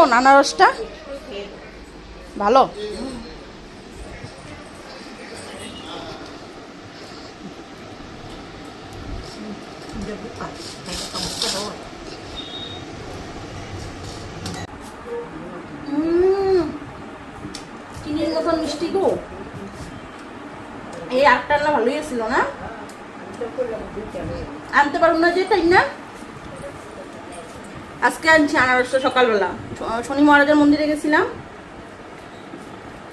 কেমন আনারসটা? ভালো? চিনির মতন মিষ্টি গো। এই আটটা ভালোই ছিল না? আনতে পারব না যে, তাই না? আজকে আনছি আনারসটা সকালবেলা। শনি মহারাজের মন্দিরে গেছিলাম।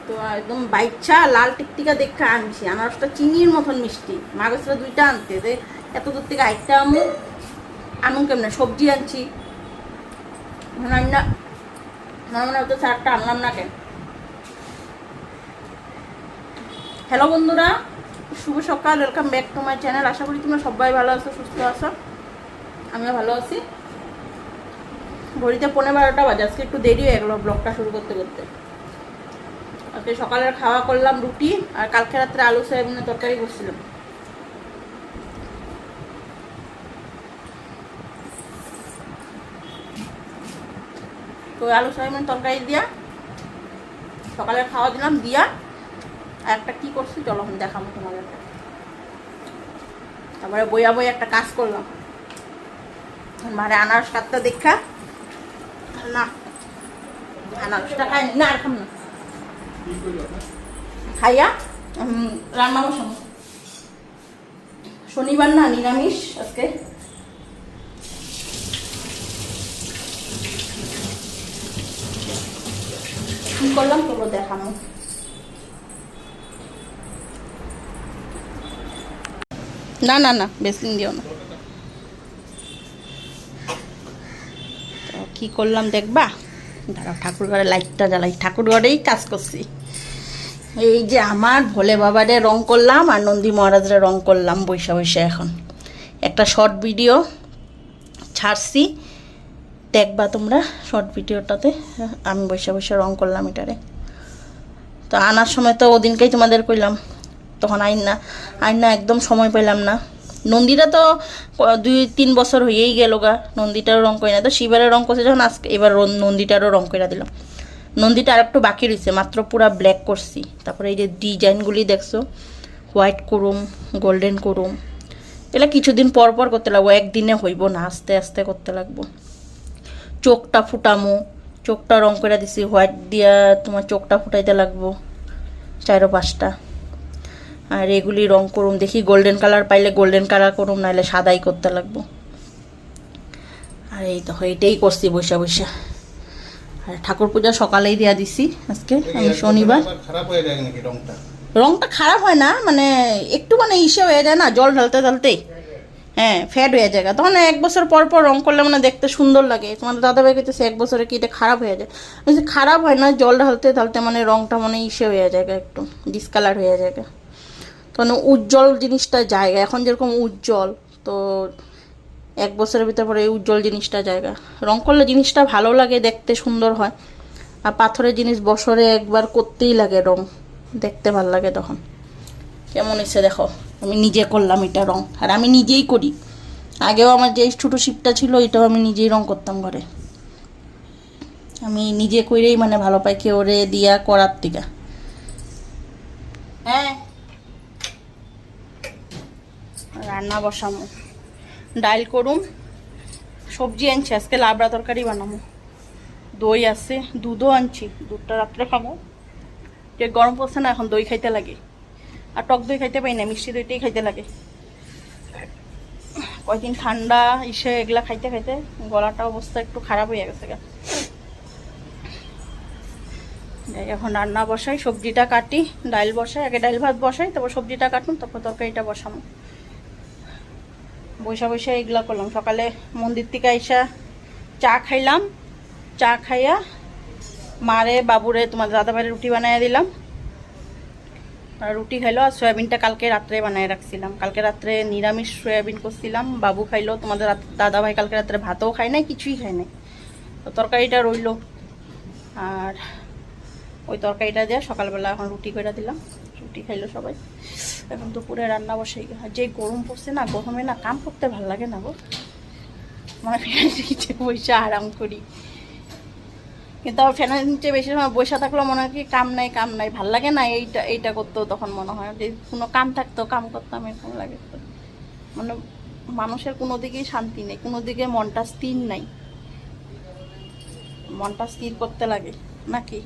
তো একদম বাইচ্ছা লাল টিকটিকা দেখে আনছি। আনারসটা চিনির মতন মিষ্টি। মা দুইটা আনতে। যে এত দূর থেকে একটা আমু আনুন কেমনে? সবজি আনছি। রান্না না মানে তো চারটা আনলাম না কেন? হ্যালো বন্ধুরা, শুভ সকাল। Welcome back to my channel আশা করি তোমরা সবাই ভালো আছো, সুস্থ আছো। আমিও ভালো আছি। ঘড়িতে পনেরো বারোটা বাজে। আজকে একটু দেরি হয়ে গেলো ব্লগটা শুরু করতে করতে। আজকে সকালের খাওয়া করলাম রুটি আর কালকে রাত্রে আলু সয়াবিনের তরকারি করছিলাম। তো আলু সয়াবিন তরকারি দিয়া সকালে খাওয়া দিলাম, দিয়া। আর একটা কি করছি চলো আমি দেখাবো তোমাদেরকে তারপরে বইয়া বই একটা কাজ করলাম। মারে আনারস কাটতে দেখা। না। না না। শনিবার না, নিরামিষ আজকে। কি করলাম দেখানো? না না না দিও না। কি করলাম দেখবা? দাঁড়াও ঠাকুর ঘরে লাইটটা জ্বালাই। ঠাকুর ঘরেই কাজ করছি। এই যে আমার ভোলে বাবারে রং করলাম আর নন্দী মহারাজরে রং করলাম বৈশা বৈশা এখন। একটা শর্ট ভিডিও ছাড়ছি। দেখবা তোমরা শর্ট ভিডিওটাতে আমি বৈশা বৈশা রং করলাম এটারে। তো আনার সময় তো ওদিনকেই তোমাদের কইলাম, তখন আইন না আইন না একদম সময় পেলাম না। নন্দীটা তো দুই, তিন বছর হয়েই গেল গা নন্দীটারও রং করি না তো শিবারের রং করছে যখন আজকে, এবার নন্দীটারও রং করে দিলাম। নন্দীটা আর একটু বাকি রয়েছে মাত্র পুরা ব্ল্যাক করছি। তারপরে এই যে ডিজাইনগুলি দেখছ, হোয়াইট করুম, গোল্ডেন করুম, এগুলো কিছুদিন পর পর করতে লাগবো, একদিনে হইব না, আস্তে আস্তে করতে লাগবো। চোখটা ফুটামো, চোখটা রং করে দিছি, হোয়াইট দিয়া তোমার চোখটা ফুটাইতে লাগবো চারো পাঁচটা আর এগুলি রং করুম দেখি গোল্ডেন কালার পাইলে গোল্ডেন কালার করুম নাহলে সাদাই করতে লাগবো। আর এই তো এইটাই করছি বৈশা বৈশা আর ঠাকুর পূজা সকালেই দেওয়া দিছি আজকে আমি শনিবার। রংটা? খারাপ হয় না মানে একটু মানে ইসে হয়ে যায় না জল ঢালতে ঢালতেই হ্যাঁ ফ্যাট হয়ে যায় তখন এক বছর পর পর রং করলে মানে দেখতে সুন্দর লাগে। তোমাদের দাদা ভাই কইতেছে এক বছরে কি এটা খারাপ হয়ে যায়? খারাপ হয় না জল ঢালতে ঢালতে মানে রংটা মানে ইসে হয়ে যায় একটু ডিসকালার হয়ে যায় তখন উজ্জ্বল জিনিসটা জায়গা। এখন যেরকম উজ্জ্বল, তো এক বছরের ভিতর পরে এই উজ্জ্বল জিনিসটা জায়গা। রং করলে জিনিসটা ভালো লাগে, দেখতে সুন্দর হয়। আর পাথরের জিনিস বছরে একবার করতেই লাগে রং। দেখতে ভালো লাগে তখন। কেমন এসে দেখো, আমি নিজে করলাম এটা রং। আর আমি নিজেই করি। আগেও আমার যে ছোটো শিপটা ছিল, এটাও আমি নিজেই রং করতাম ঘরে। আমি নিজে করেই মানে ভালো পাই কেউ রে দিয়া করার থেকে। হ্যাঁ। রান্না বসামো। ডাইল করুম। সবজি আনছি, আজকে লাবড়া তরকারি বানাবো দই আছে, দুধও আনছি, দুধটা রাত্রে খাব যে গরম পড়ছে না, এখন দই খাইতে লাগে। আর টক দই খাইতে পাই না, মিষ্টি দইটাই খাইতে লাগে। কয়দিন ঠান্ডা, ইসে, এগুলা খাইতে খাইতে গলাটা অবস্থা একটু খারাপ হয়ে গেছে গা। এখন রান্না বসাই, সবজিটা কাটি, ডাইল বসাই, আগে ডাইল ভাত বসাই, তারপর সবজিটা কাটুন, তারপর তরকারিটা বসাবো বৈশা বৈশা এগুলা করলাম। সকালে মন্দির থেকে আইসা চা খাইলাম। চা খাইয়া মারে, বাবুরে তোমার দাদা ভাইয়ের রুটি বানাইয়া দিলাম। রুটি খাইলো আর সয়াবিনটা কালকে রাত্রে বানিয়ে রাখছিলাম। কালকে রাত্রে নিরামিষ সয়াবিন করছিলাম। বাবু খাইলো, তোমাদের রাত- দাদা ভাই কালকে রাত্রে ভাতও খায় নাই, কিছুই খায় নাই। তো তরকারিটা রইল। আর ওই তরকারিটা দিয়ে সকালবেলা এখন রুটি করে দিলাম। রুটি খাইলো সবাই। এখন দুপুরে রান্না বসে যে গরম পড়ছে না, গরমে না কাম করতে ভালো লাগে না গো। মানে বসে আরাম করি। কিন্তু আমার ফ্যানের নিচে বেশি সময় বসে থাকলেও মনে হয় কি কাম নাই কাম নাই, ভালো লাগে না এইটা এইটা করতেও তখন মনে হয়। যে কোনো কাম থাকতো, কাম করতাম, এরকম লাগে। মানে মানুষের কোনো দিকেই শান্তি নেই, কোনো দিকে মনটা স্থির নাই। মনটা স্থির করতে লাগে, নাকি?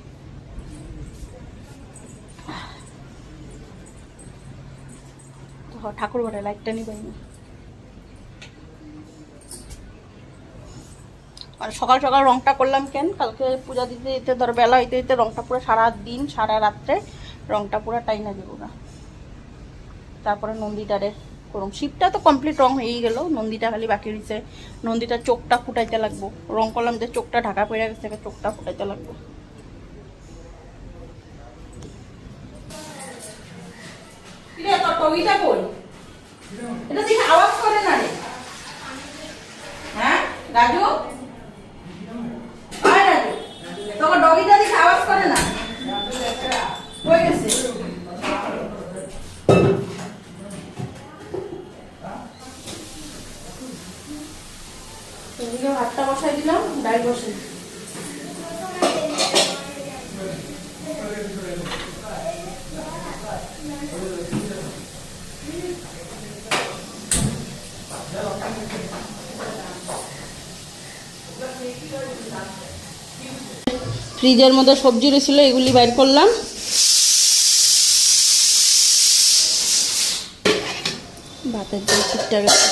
ঠাকুর ঘরে লাইটটা নিবাই না। মানে সকাল সকাল রংটা করলাম কেন? কালকে পূজা দিতে দিতে ধর বেলা হইতে হইতে রংটা পুরো সারা দিন, সারা রাত্রে রংটা পুরো টাইনা দেবো না তারপরে নন্দীটারে করুম। শিপটা তো কমপ্লিট রং হয়েই গেল নন্দীটা খালি বাকি রয়েছে নন্দীটার চোখটা ফুটাইতে লাগবো। রং করলাম যে চোখটা ঢাকা পড়ে গেছে চোখটা ফুটাইতে লাগবো। টগিটা কই? এটা দেখে আওয়াজ করে না রে। হ্যাঁ রাজু? আয় তোমার ডগিটা দেখে আওয়াজ করে না। কই গেছে। ভাতটা বসাই দিলাম, ডাল বসে। ফ্রিজের মধ্যে সবজি রয়েছিল, এগুলি বাইর করলাম। ভাতের জল গেছে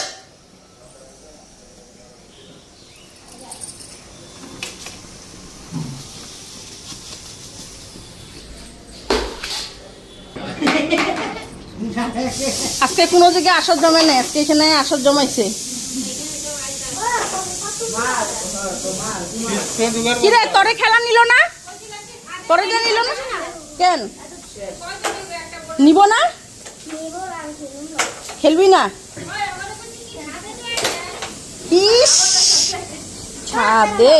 আজকে কোনো জায়গায় আসর জমে নাই, আজকে এখানে আসর জমাইছে। কিরে, তোরে খেলা নিল না? তোরে যে নিল না? কেন? নিব না? খেলবি না? ইস! ছাদে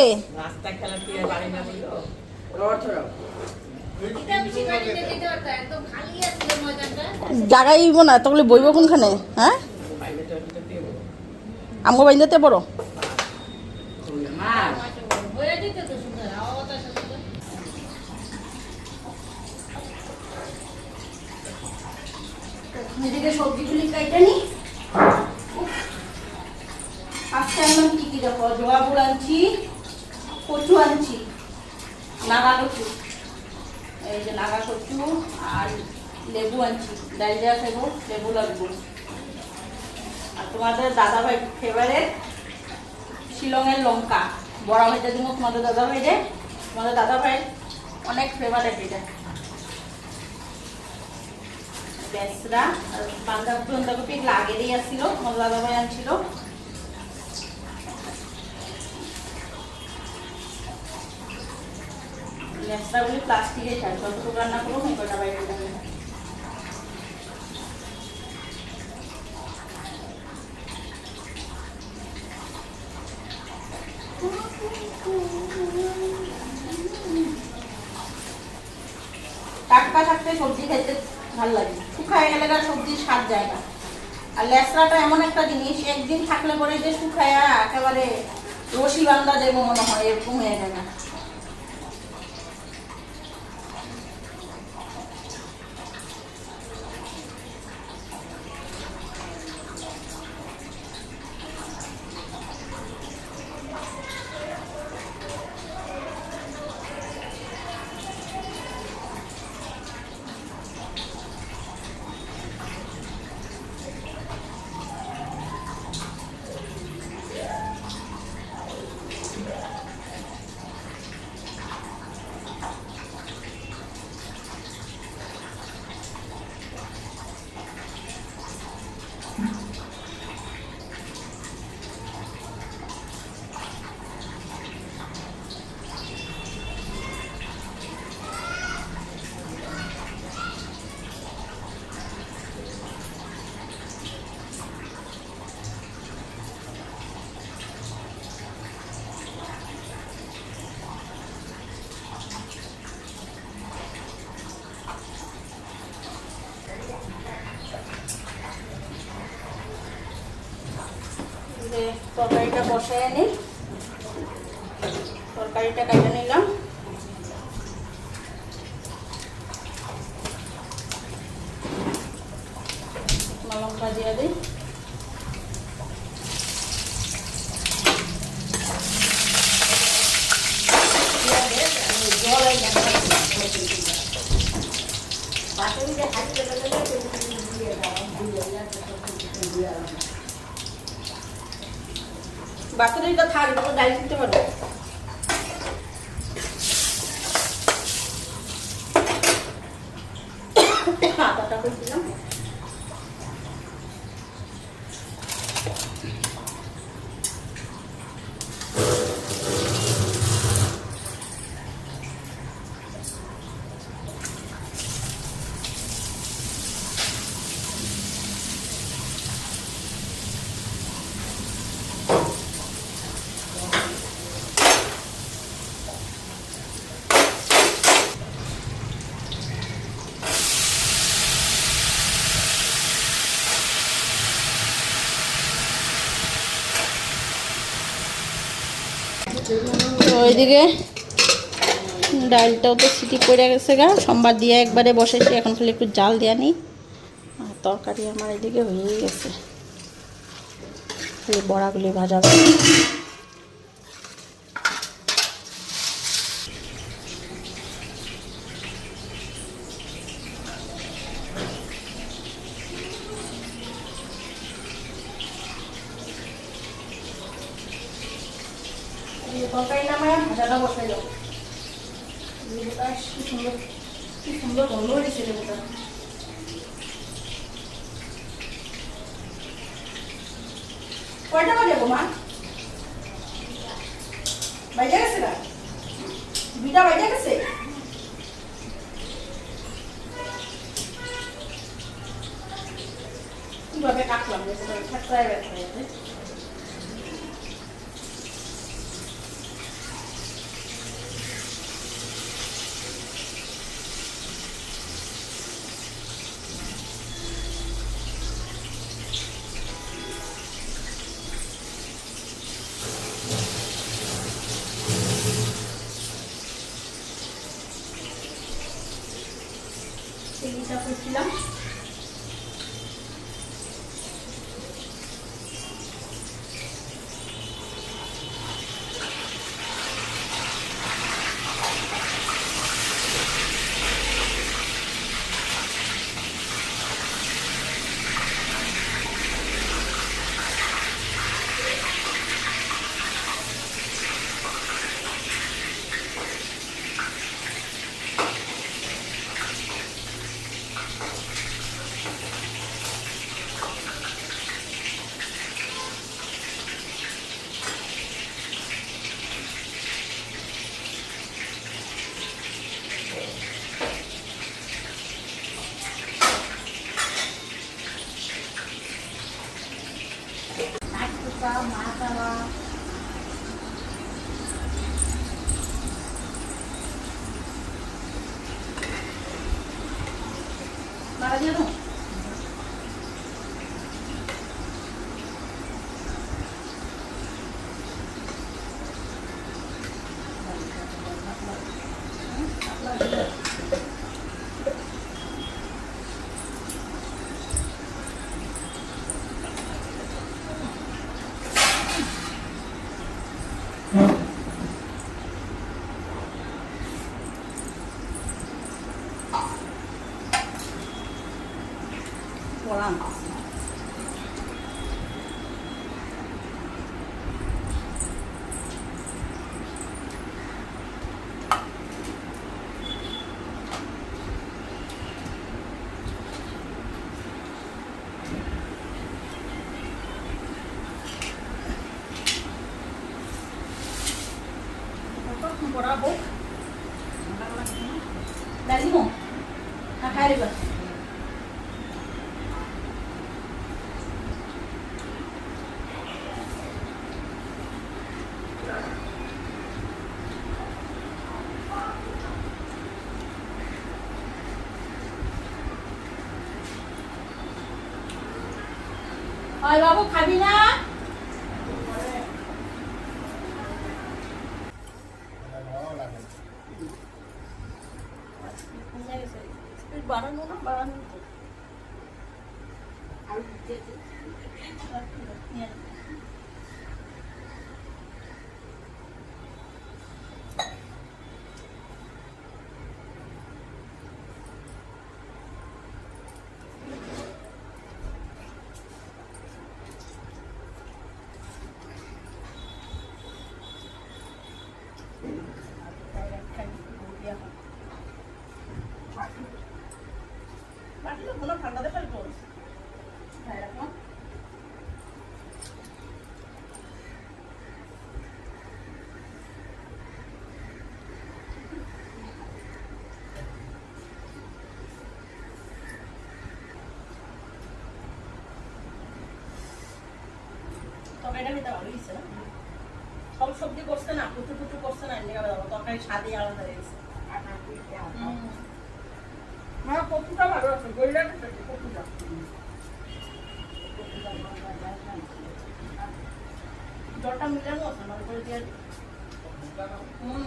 জাগাইব না তাহলে বইব কোনখানে হ্যাঁ? আমগো বাইন্দাতে বড় এদিকে সবজিগুলি কাইটা নি আজকে আনলাম কি কি দেখো জবা ফুল আনছি কচু আনছি নাগা এই যে নাগা কচু আর লেবু আনছি ডাল খাইবো লেবু লাগবো আর তোমাদের দাদা ভাই ফেভারেট শিলংয়ের লঙ্কা। বড়া ভাইটা দিব, তোমাদের দাদা ভাই রে তোমাদের দাদা ভাই, অনেক ফেভারেট এটা। বেসরা বাঁধাকপি এগুলো আগেরই আসছিল আমার দাদা ভাই আনছিল। বেসরাগুলি প্লাস্টিকের খাই যতটুকু রান্না এই কটা বাইরে টাটকা থাকতে সবজি খেতে ভালো লাগে। শুকায় গেলে সবজির স্বাদ যায় না। আর লেসরাটা এমন একটা জিনিস, একদিন থাকলে পরে যে শুকায়া একেবারে রশি বান্ধা দেবো মনে হয়, এরকম হয়ে যায় না যে তরকারিটা বসায় নিই তরকারিটা কেটে নিলাম বাচ্চাদেরটা থাক তো ডাল দিতে পারব আদাটা দিলাম ওইদিকে ডালটাও তো সিটি পড়ে গেছে গা। সোমবার দিয়ে একবারে বসেছি, এখন খালি একটু জাল দেওয়া নিই আর তরকারি আমার এদিকে হয়েই গেছে। খালি বড়াগুলি ভাজা তরকারি ভাজাটা কি সুন্দর কি সুন্দর গন্ধ হয়েছে লেবুটা কয়টা বাজে গো মা? বাজে গেছে না? দুইটা বাজে গেছে? কীভাবে কাটলাম না খাই রেবা হয় বাবু খাবি না বাড়ানো তরকারিটা খেতে ভালো হয়েছে। না সব সবজি করছে না কুচু কুচু করছে না এমনি খাবার তরকারি স্বাদই আলাদা হয়েছে আমার কচুটা ভালো আছে গইলা কচুটা। জলটা মিলানো আছে আমার করে দিয়ে হুম।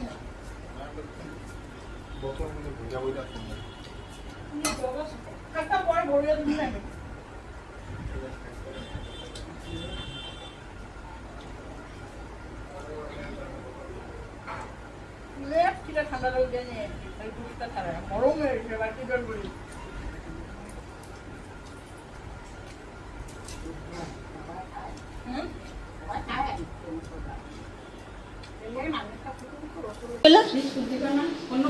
একটা পরে ভরিয়ে দিন না লেপ ছিটা ঠান্ডা রোদ দিয়ে নিয়ে এই দুধটা খাবে গরম হয়ে গেছে বাকি জল বলি হুম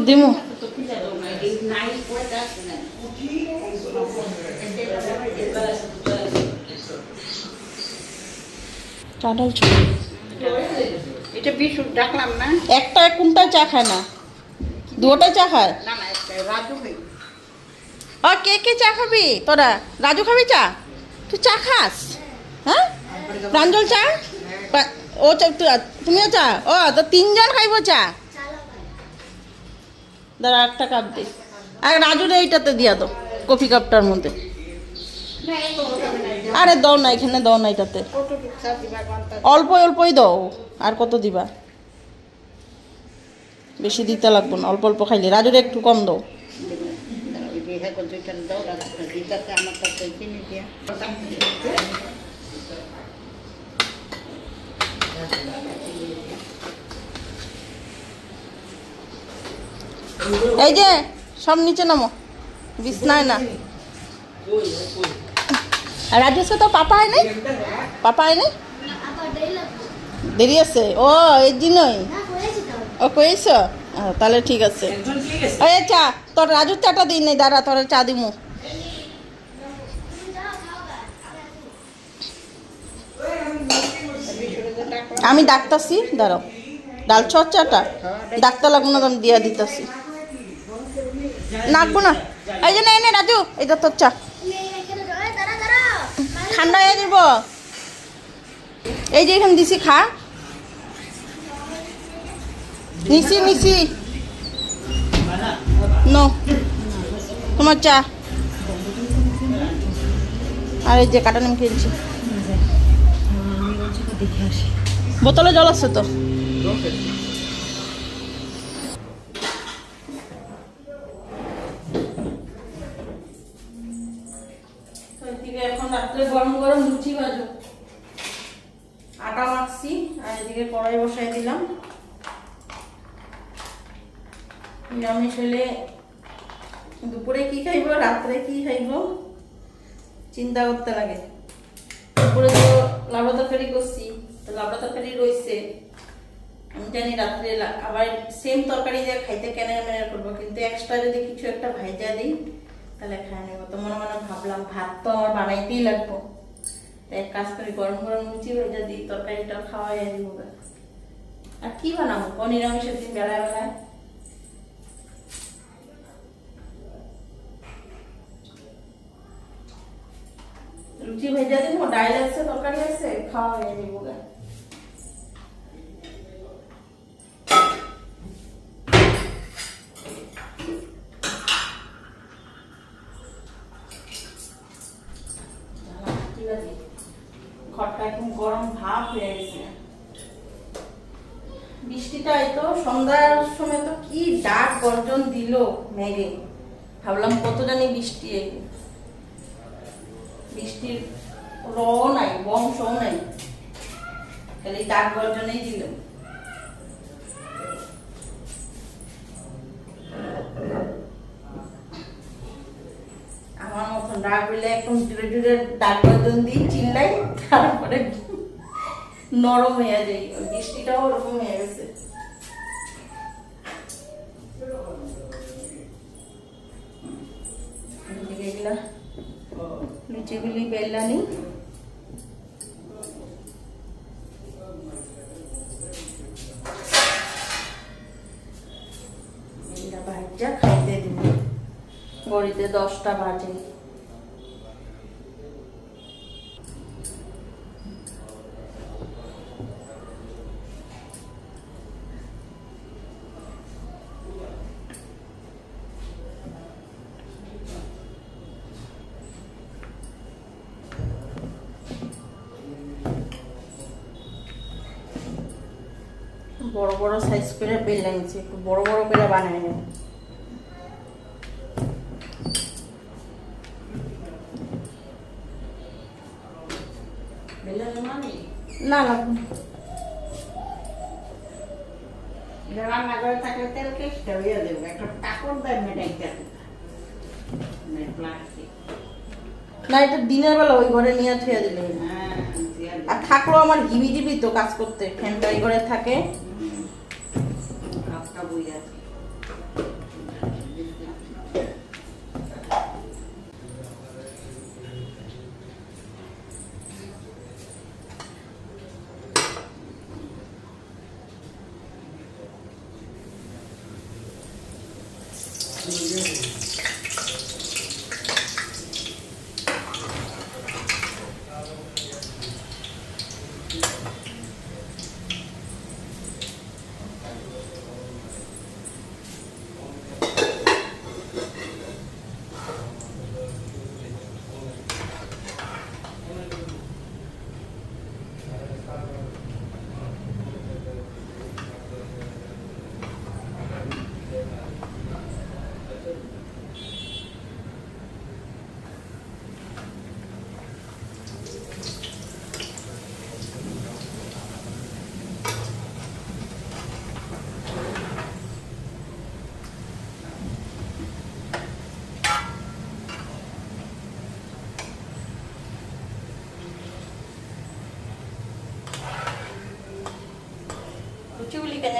দিমু। চাটাল ছোট এটা বিশু ডাকলাম না। একটা কোনটা চা খায় না? দুটা চা খায়? না না রাজু ভাই কে কে চা খাবি? তোরা? রাজু খাবি চা? তুই চা খাস? হ্যাঁ? প্রাঞ্জল চা? ও চা তুমিও চা? ও তো তিনজন খাইব চা। দাঁড়া, একটা কাপ দে। আর রাজুর এইটাতে দিয়া দাও কফি কাপটার মধ্যে। আরে দাও না, এখানে দাও না এটাতে। অল্প, অল্পই দাও, আর কত দিবা? বেশি দিতে লাগবো না, অল্প অল্প খাইলে। রাজুর একটু কম দাও। আমার কাছে চিনি দিয়া এই যে, সব নিচে নামো। বিছনায় না। আর রাজেশকে তো, পাপা হয় নাই? পাপা হয় নাই? দেরি আছে। ও, এই দিনই ও কইছ তাহলে ঠিক আছে। এই চা, তোর রাজুর চাটা দিই নাই, দাঁড়া, তোর চা দিমু। আমি ডাকতাছি, দাঁড়াও। ডাল চাটা। ডাক্তার লাগবো না আমি দিয়া দিতাছি। নাকবো না। এই যে নে নে রাজু এটা তোর চা। ঠান্ডা হয়ে যাব এই যে এখানে দিছি খা। নিছি নিছি। নো, তোমার চা। আর এই যে কাটা নিম কিনছি বোতলে জল আছে তো এখন রাত্রে গরম গরম লুচি ভাজো আটা মাখছি আর এদিকে কড়াই বসাই দিলাম নিরামিষ হলে দুপুরে কি খাইব রাত্রে কি খাইব চিন্তা করতে লাগে। দুপুরে তো লাবড়া তরকারি করছি লাবড়া তরকারি রয়েছে আমি জানি রাত্রে আবার সেম তরকারি দিয়ে খাইতে কেন মেনে করব, কিন্তু এক্সট্রা যদি কিছু একটা ভাইজা দিই, তাহলে খাই নেব। তো মনে মনে ভাবলাম ভাত তো আমার বানাইতেই লাগবো। তো এক কাজ করি, গরম গরম লুচি ভাইজা দিই তরকারিটা খাওয়াই দিব আর কি বানাবো? নিরামিষের দিন বেলায় বেলায়। লুচি ভেজা দিব, ডাইল আছে, তরকারি আছে, খাওয়া হয়ে ঘরটা এখন গরম হয়ে গেছে। বৃষ্টিটা তো সময় তো কি ডাক গর্জন দিল মেঘে। ভাবলাম কত জানি বৃষ্টি বৃষ্টির র নাই বংশ নাই। খালি ডাক গর্জনেই দিল। আমার মতন ডাক হইলে একদম জুড়ে জুড়ে ডাক গর্জন দিই, চিল্লাই, তারপরে নরম হয়ে যায় বৃষ্টিটাও ওরকম হয়ে গেছে। বেলানি এইটা ভাজা খাইতে দিব। গড়িতে দশটা বাজে। সাইজ করে একটু বড় বড় করে নেব। নেই? না না। এটা রান্না করে থাকলে তেল কেসটা হয়ে দেবো একটা কাপড় দেয় মেটাইতে না এটা দিনের বেলা ওই ঘরে নিয়ে থুয়ে দিলে হ্যাঁ আর থাকল আমার হিবি জিবি তো কাজ করতে ফ্যানটা ওই ঘরে থাকে। কাপটা বই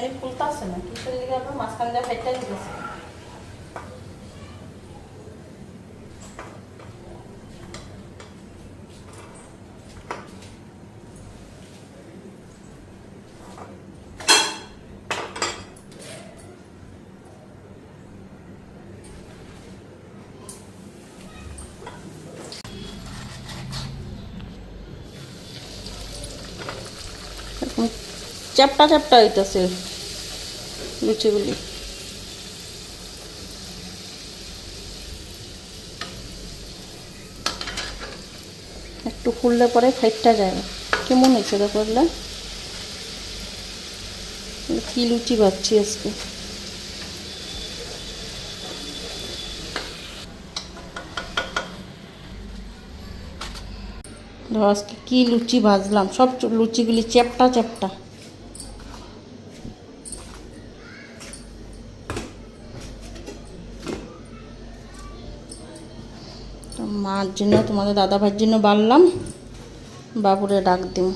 আছে লুচিগুলি কেন জানি ফুলতে আসে না কিসের লিগে আপনার মাঝখান দিয়ে ফেটটা দিতেছে চ্যাপটা চ্যাপটা হইতেছে। লুচিগুলি একটু ফুললে পরে ফাইটটা যায় কেমন হয়েছে? এগুলো? কি লুচি পাচ্ছি আজকে? ধর আজকে কি লুচি ভাজলাম? সব লুচিগুলি চ্যাপটা চ্যাপটা তো মার জন্য তোমাদের দাদা ভাইয়ের জন্য বাড়লাম। বাবুরে ডাক দিম।